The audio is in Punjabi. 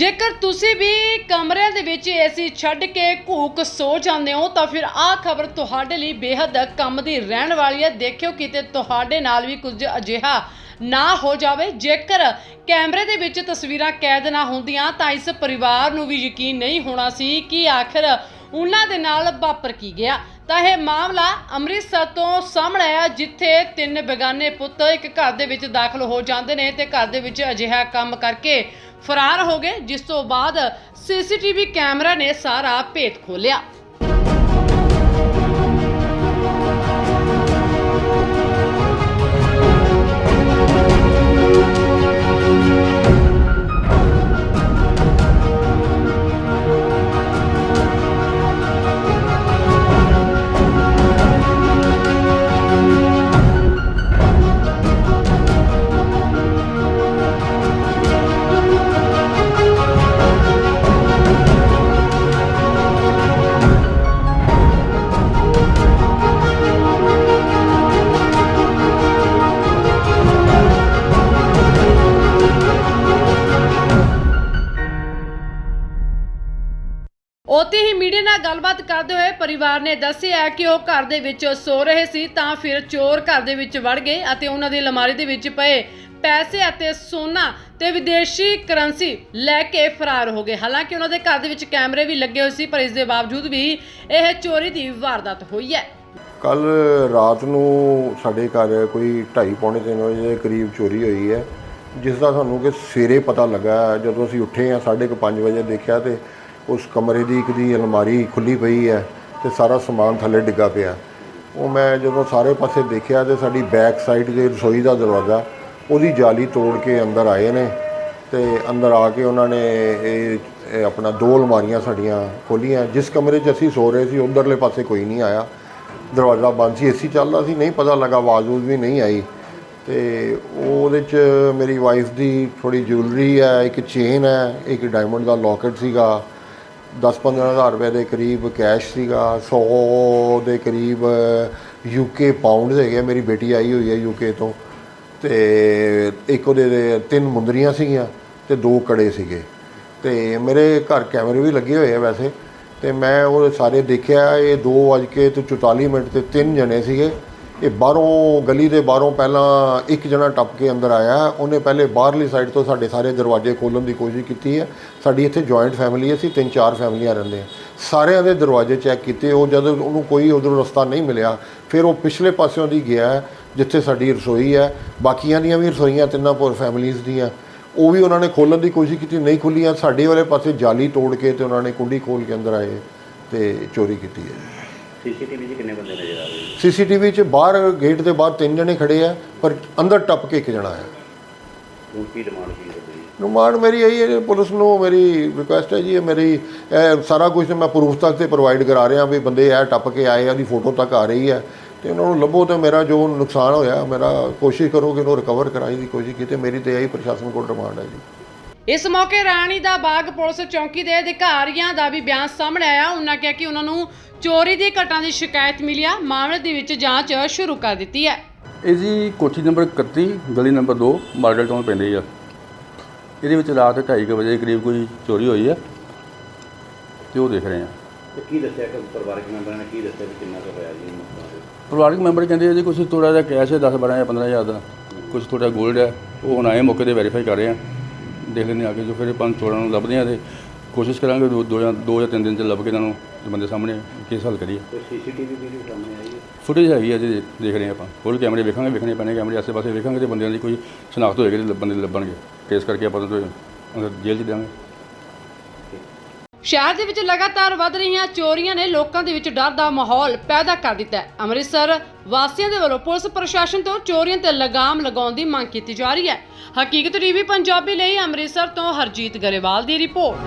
ਜੇਕਰ ਤੁਸੀਂ ਵੀ ਕਮਰਿਆਂ ਦੇ ਵਿੱਚ ਏਸੀ ਛੱਡ ਕੇ ਘੂਕ ਸੋ ਜਾਂਦੇ ਹੋ, ਤਾਂ ਫਿਰ ਆਹ ਖਬਰ ਤੁਹਾਡੇ ਲਈ ਬੇहद ਕੰਮ ਦੀ ਰਹਿਣ ਵਾਲੀ ਹੈ। ਦੇਖਿਓ ਕਿਤੇ ਤੁਹਾਡੇ ਨਾਲ ਵੀ ਕੁਝ ਅਜਿਹਾ ਨਾ ਹੋ ਜਾਵੇ। ਜੇਕਰ ਕੈਮਰੇ ਦੇ ਵਿੱਚ ਤਸਵੀਰਾਂ ਕੈਦ ਨਾ ਹੁੰਦੀਆਂ, ਤਾਂ ਇਸ ਪਰਿਵਾਰ ਨੂੰ ਵੀ ਯਕੀਨ ਨਹੀਂ ਹੋਣਾ ਸੀ ਕਿ ਆਖਰ ਉਹਨਾਂ ਦੇ ਨਾਲ ਵਾਪਰ ਕੀ ਗਿਆ। ਤਾਂ ਇਹ ਮਾਮਲਾ ਅੰਮ੍ਰਿਤਸਰ ਤੋਂ ਸਾਹਮਣੇ ਆਇਆ, ਜਿੱਥੇ ਤਿੰਨ ਬੇਗਾਨੇ ਪੁੱਤ ਇੱਕ ਘਰ ਦੇ ਵਿੱਚ ਦਾਖਲ ਹੋ ਜਾਂਦੇ ਨੇ ਤੇ ਘਰ ਦੇ ਵਿੱਚ ਅਜਿਹਾ ਕੰਮ ਕਰਕੇ ਫਰਾਰ ਹੋ ਗਏ, ਜਿਸ ਤੋਂ ਬਾਅਦ ਸੀਸੀਟੀਵੀ ਕੈਮਰਾ ਨੇ ਸਾਰਾ ਭੇਤ ਖੋਲਿਆ ਉੱਥੇ ਹੀ ਮੀਡੀਆ ਨਾਲ ਗੱਲਬਾਤ ਕਰਦੇ ਹੋਏ ਪਰਿਵਾਰ ਨੇ ਦੱਸਿਆ ਕਿ ਉਹ ਘਰ ਦੇ ਵਿੱਚ ਸੋ ਰਹੇ ਸੀ, ਤਾਂ ਫਿਰ ਚੋਰ ਘਰ ਦੇ ਵਿੱਚ ਵੜ ਗਏ ਅਤੇ ਉਹਨਾਂ ਦੀ ਅਲਮਾਰੀ ਦੇ ਵਿੱਚ ਪਏ ਪੈਸੇ ਅਤੇ ਸੋਨਾ ਤੇ ਵਿਦੇਸ਼ੀ ਕਰੰਸੀ ਲੈ ਕੇ ਫਰਾਰ ਹੋ ਗਏ। ਹਾਲਾਂਕਿ ਉਹਨਾਂ ਦੇ ਘਰ ਦੇ ਵਿੱਚ ਕੈਮਰੇ ਵੀ ਲੱਗੇ ਹੋਏ ਸੀ, ਪਰ ਇਸ ਦੇ ਬਾਵਜੂਦ ਵੀ ਇਹ ਚੋਰੀ ਦੀ ਵਾਰਦਾਤ ਹੋਈ ਹੈ। ਕੱਲ ਰਾਤ ਨੂੰ ਸਾਡੇ ਘਰ ਕੋਈ 2:30 ਪੌਣੇ 3 ਵਜੇ ਦੇ ਕਰੀਬ ਚੋਰੀ ਹੋਈ ਹੈ, ਜਿਸ ਦਾ ਸਾਨੂੰ ਕਿ ਸਵੇਰੇ ਪਤਾ ਲੱਗਾ। ਜਦੋਂ ਅਸੀਂ ਉੱਠੇ ਆ 5:30 ਵਜੇ ਦੇਖਿਆ ਤੇ ਉਸ ਕਮਰੇ ਦੀ ਇੱਕ ਦੀ ਅਲਮਾਰੀ ਖੁੱਲੀ ਪਈ ਹੈ ਤੇ ਸਾਰਾ ਸਮਾਨ ਥੱਲੇ ਡਿੱਗਾ ਪਿਆ। ਉਹ ਮੈਂ ਜਦੋਂ ਸਾਰੇ ਪਾਸੇ ਦੇਖਿਆ ਤੇ ਸਾਡੀ ਬੈਕ ਸਾਈਡ ਦੇ ਰਸੋਈ ਦਾ ਦਰਵਾਜ਼ਾ, ਉਹਦੀ ਜਾਲੀ ਤੋੜ ਕੇ ਅੰਦਰ ਆਏ ਨੇ ਤੇ ਅੰਦਰ ਆ ਕੇ ਉਹਨਾਂ ਨੇ ਇਹ ਆਪਣਾ ਦੋ ਅਲਮਾਰੀਆਂ ਸਾਡੀਆਂ ਖੋਲੀਆਂ ਜਿਸ ਕਮਰੇ 'ਚ ਅਸੀਂ ਸੋ ਰਹੇ ਸੀ, ਉਧਰਲੇ ਪਾਸੇ ਕੋਈ ਨਹੀਂ ਆਇਆ। ਦਰਵਾਜ਼ਾ ਬੰਦ ਸੀ, ਏਸੀ ਚੱਲਦਾ ਸੀ, ਨਹੀਂ ਪਤਾ ਲੱਗਾ, ਆਵਾਜ਼ ਊਜ਼ ਵੀ ਨਹੀਂ ਆਈ। ਤੇ ਉਹਦੇ 'ਚ ਮੇਰੀ ਵਾਈਫ ਦੀ ਥੋੜੀ ਜੁਐਲਰੀ ਹੈ, ਇੱਕ ਚੇਨ ਹੈ, ਇੱਕ ਡਾਇਮੰਡ ਦਾ ਲੋਕਟ ਸੀਗਾ। 10-15 ਹਜ਼ਾਰ ਰੁਪਏ ਦੇ ਕਰੀਬ ਕੈਸ਼ ਸੀਗਾ 100 ਦੇ ਕਰੀਬ ਯੂਕੇ ਪਾਉਂਡ ਹੈਗੇ ਮੇਰੀ ਬੇਟੀ ਆਈ ਹੋਈ ਹੈ ਯੂਕੇ ਤੋਂ, ਤੇ ਇੱਕ ਉਹਦੇ ਤਿੰਨ ਮੁੰਦਰੀਆਂ ਸੀਗੀਆਂ ਤੇ ਦੋ ਕੜੇ ਸੀਗੇ। ਤੇ ਮੇਰੇ ਘਰ ਕੈਮਰੇ ਵੀ ਲੱਗੇ ਹੋਏ ਆ ਵੈਸੇ, ਤੇ ਮੈਂ ਉਹ ਸਾਰੇ ਦੇਖਿਆ, ਇਹ 2 ਵਜ ਕੇ ਤੇ 44 ਮਿੰਟ ਤੇ ਤਿੰਨ ਜਣੇ ਸੀਗੇ। ਇਹ ਬਾਹਰੋਂ ਗਲੀ ਦੇ ਬਾਹਰੋਂ ਪਹਿਲਾਂ ਇੱਕ ਜਣਾ ਟੱਪ ਕੇ ਅੰਦਰ ਆਇਆ, ਉਹਨੇ ਪਹਿਲੇ ਬਾਹਰਲੀ ਸਾਈਡ ਤੋਂ ਸਾਡੇ ਸਾਰੇ ਦਰਵਾਜ਼ੇ ਖੋਲ੍ਹਣ ਦੀ ਕੋਸ਼ਿਸ਼ ਕੀਤੀ ਹੈ। ਸਾਡੀ ਇੱਥੇ ਜੁਆਇੰਟ ਫੈਮਿਲੀ ਹੈ, ਅਸੀਂ ਤਿੰਨ ਚਾਰ ਫੈਮਲੀਆਂ ਰਹਿੰਦੇ ਹਾਂ। ਸਾਰਿਆਂ ਦੇ ਦਰਵਾਜ਼ੇ ਚੈੱਕ ਕੀਤੇ, ਉਹ ਜਦੋਂ ਉਹਨੂੰ ਕੋਈ ਉਧਰੋਂ ਰਸਤਾ ਨਹੀਂ ਮਿਲਿਆ, ਫਿਰ ਉਹ ਪਿਛਲੇ ਪਾਸਿਓਂ ਦੀ ਗਿਆ ਜਿੱਥੇ ਸਾਡੀ ਰਸੋਈ ਹੈ। ਬਾਕੀਆਂ ਦੀਆਂ ਵੀ ਰਸੋਈਆਂ ਤਿੰਨਾਂ ਪੂਰ ਫੈਮਲੀਆਂ ਦੀਆਂ। ਉਹ ਵੀ ਉਹਨਾਂ ਨੇ ਖੋਲ੍ਹਣ ਦੀ ਕੋਸ਼ਿਸ਼ ਕੀਤੀ, ਨਹੀਂ ਖੁੱਲੀਆਂ ਸਾਡੇ ਵਾਲੇ ਪਾਸੇ ਜਾਲੀ ਤੋੜ ਕੇ ਤੇ ਉਹਨਾਂ ਨੇ ਕੁੰਡੀ ਖੋਲ ਕੇ ਅੰਦਰ ਆਏ ਤੇ ਚੋਰੀ ਕੀਤੀ ਹੈ। ਸੀਸੀਟੀਵੀ 'ਚ ਕਿੰਨੇ ਬੰਦੇ ਨਜ਼ਰ ਆ ਰਹੇ ਨੇ? ਸੀਸੀਟੀਵੀ 'ਚ ਬਾਹਰ ਗੇਟ ਦੇ ਬਾਹਰ ਤਿੰਨ ਜਣੇ ਖੜੇ ਆ ਪਰ ਅੰਦਰ ਟੱਪ ਕੇ ਇੱਕ ਜਣਾ ਹੈ। ਹੁਣ ਕੀ ਡਿਮਾਂਡ ਕੀ ਕਰਦੀ ਡਿਮਾਂਡ ਮੇਰੀ ਇਹੀ ਹੈ ਪੁਲਿਸ ਨੂੰ ਮੇਰੀ ਰਿਕੁਐਸਟ ਹੈ ਜੀ ਇਹ ਮੇਰੀ ਇਹ ਸਾਰਾ ਕੁਝ ਮੈਂ ਪ੍ਰੂਫ ਤੱਕ ਤੇ ਪ੍ਰੋਵਾਈਡ ਕਰਾ ਰਿਹਾ ਵੀ ਬੰਦੇ ਇਹ ਟੱਪ ਕੇ ਆਏ ਆ ਉਹਦੀ ਫੋਟੋ ਤੱਕ ਆ ਰਹੀ ਹੈ। ਤੇ ਉਹਨਾਂ ਨੂੰ ਲੱਭੋ ਤੇ ਮੇਰਾ ਜੋ ਨੁਕਸਾਨ ਹੋਇਆ ਮੇਰਾ ਕੋਸ਼ਿਸ਼ ਕਰੋ ਕਿ ਉਹਨੂੰ ਰਿਕਵਰ ਕਰਾਈ ਦੀ ਕੋਸ਼ਿਸ਼ ਕੀਤੀ ਮੇਰੀ ਤੇ ਇਹੀ ਪ੍ਰਸ਼ਾਸਨ ਕੋਲ ਡਿਮਾਂਡ ਹੈ ਜੀ। ਇਸ ਮੌਕੇ ਰਾਣੀ ਦਾ ਬਾਗ ਪੁਲਿਸ ਚੌਂਕੀ ਦੇ ਅਧਿਕਾਰੀਆਂ ਦਾ ਵੀ ਬਿਆਨ ਸਾਹਮਣੇ ਆਇਆ। ਉਹਨਾਂ ਕਿਹਾ ਕਿ ਉਹਨਾਂ ਨੂੰ ਚੋਰੀ ਦੀ ਘਟਨਾ ਦੀ ਸ਼ਿਕਾਇਤ ਮਿਲੀ ਆ। ਮਾਮਲੇ ਦੇ ਵਿੱਚ ਜਾਂਚ ਸ਼ੁਰੂ ਕਰ ਦਿੱਤੀ ਹੈ। ਇਹ ਜੀ ਕੋਠੀ ਨੰਬਰ 31 ਗਲੀ ਨੰਬਰ 2 ਮਾਰਡਲ ਟਾਊਨ ਪੈਂਦੀ ਆ। ਇਹਦੇ ਵਿੱਚ ਰਾਤ 2:30 ਵਜੇ ਦੇ ਕਰੀਬ ਕੋਈ ਚੋਰੀ ਹੋਈ ਆ ਤੇ ਉਹ ਦੇਖ ਰਹੇ ਆ। ਤੇ ਕੀ ਦੱਸਿਆ ਕਿ ਪਰਿਵਾਰਕ ਮੈਂਬਰਾਂ ਨੇ? ਕੀ ਦੱਸਿਆ ਵੀ ਕਿੰਨਾ ਕੁ ਹੋਇਆ ਜੀ ਪਰਿਵਾਰਕ ਮੈਂਬਰ ਕਹਿੰਦੇ ਆ ਜੀ ਕੁਝ ਥੋੜਾ ਜਿਹਾ ਕੈਸ਼ ਹੈ 10 12 ਜਾਂ 15 ਹਜ਼ਾਰ ਦਾ। ਕੁਝ ਥੋੜਾ 골ਡ ਹੈ। ਉਹ ਹੁਣ ਆਏ ਮੌਕੇ ਤੇ ਵੈਰੀਫਾਈ ਕਰ ਰਹੇ ਆ। ਦੇਖ ਲੈਂਦੇ ਆ ਕੇ ਜੋ ਫਿਰ ਪੰਜ ਚੋਰਾਂ ਨੂੰ ਲੱਭਦੇ ਆ ਤੇ ਕੋਸ਼ਿਸ਼ ਕਰਾਂਗੇ ਦੋ ਦੋ ਜਾਂ ਦੋ ਜਾਂ ਤਿੰਨ ਦਿਨ ਚ ਲੱਭ ਕੇ ਇਹਨਾਂ ਨੂੰ ਤੇ ਬੰਦੇ ਸਾਹਮਣੇ ਕੇਸ ਹੱਲ ਕਰੀਏ। ਸੀਸੀਟੀਵੀ ਵੀਡੀਓ ਸਾਹਮਣੇ ਆਈ ਹੈ। ਫੁਟੇਜ ਹੈਗੀ ਆ ਜੀ ਦੇਖ ਰਹੇ ਆਪਾਂ। ਹੋਰ ਕੈਮਰੇ ਵੇਖਾਂਗੇ ਵੇਖਣੇ ਪੈਣੇ ਕੈਮਰੇ ਆਸੇ-ਪਾਸੇ ਵੇਖਾਂਗੇ ਤੇ ਬੰਦਿਆਂ ਦੀ ਕੋਈ ਸ਼ਨਾਖਤ ਹੋਏਗੀ ਤੇ ਬੰਦੇ ਲੱਭਣਗੇ। ਟ੍ਰੇਸ ਕਰਕੇ ਆਪਾਂ ਤੋਂ ਅੰਦਰ ਜੇਲ੍ਹ 'ਚ ਦੇਵਾਂਗੇ। ਸ਼ਹਿਰ ਦੇ ਵਿੱਚ ਲਗਾਤਾਰ ਵੱਧ ਰਹੀਆਂ ਚੋਰੀਆਂ ਨੇ ਲੋਕਾਂ ਦੇ ਵਿੱਚ ਡਰ ਦਾ ਮਾਹੌਲ ਪੈਦਾ ਕਰ ਦਿੱਤਾ ਹੈ। ਅੰਮ੍ਰਿਤਸਰ ਵਾਸੀਆਂ ਦੇ ਵੱਲੋਂ ਪੁਲਿਸ ਪ੍ਰਸ਼ਾਸਨ ਤੋਂ ਚੋਰੀਆਂ ਤੇ ਲਗਾਮ ਲਗਾਉਣ ਦੀ ਮੰਗ ਕੀਤੀ ਜਾ ਰਹੀ ਹੈ। ਹਕੀਕਤ ਟੀਵੀ ਪੰਜਾਬੀ ਲਈ ਅੰਮ੍ਰਿਤਸਰ ਤੋਂ ਹਰਜੀਤ ਗਰੇਵਾਲ ਦੀ ਰਿਪੋਰਟ।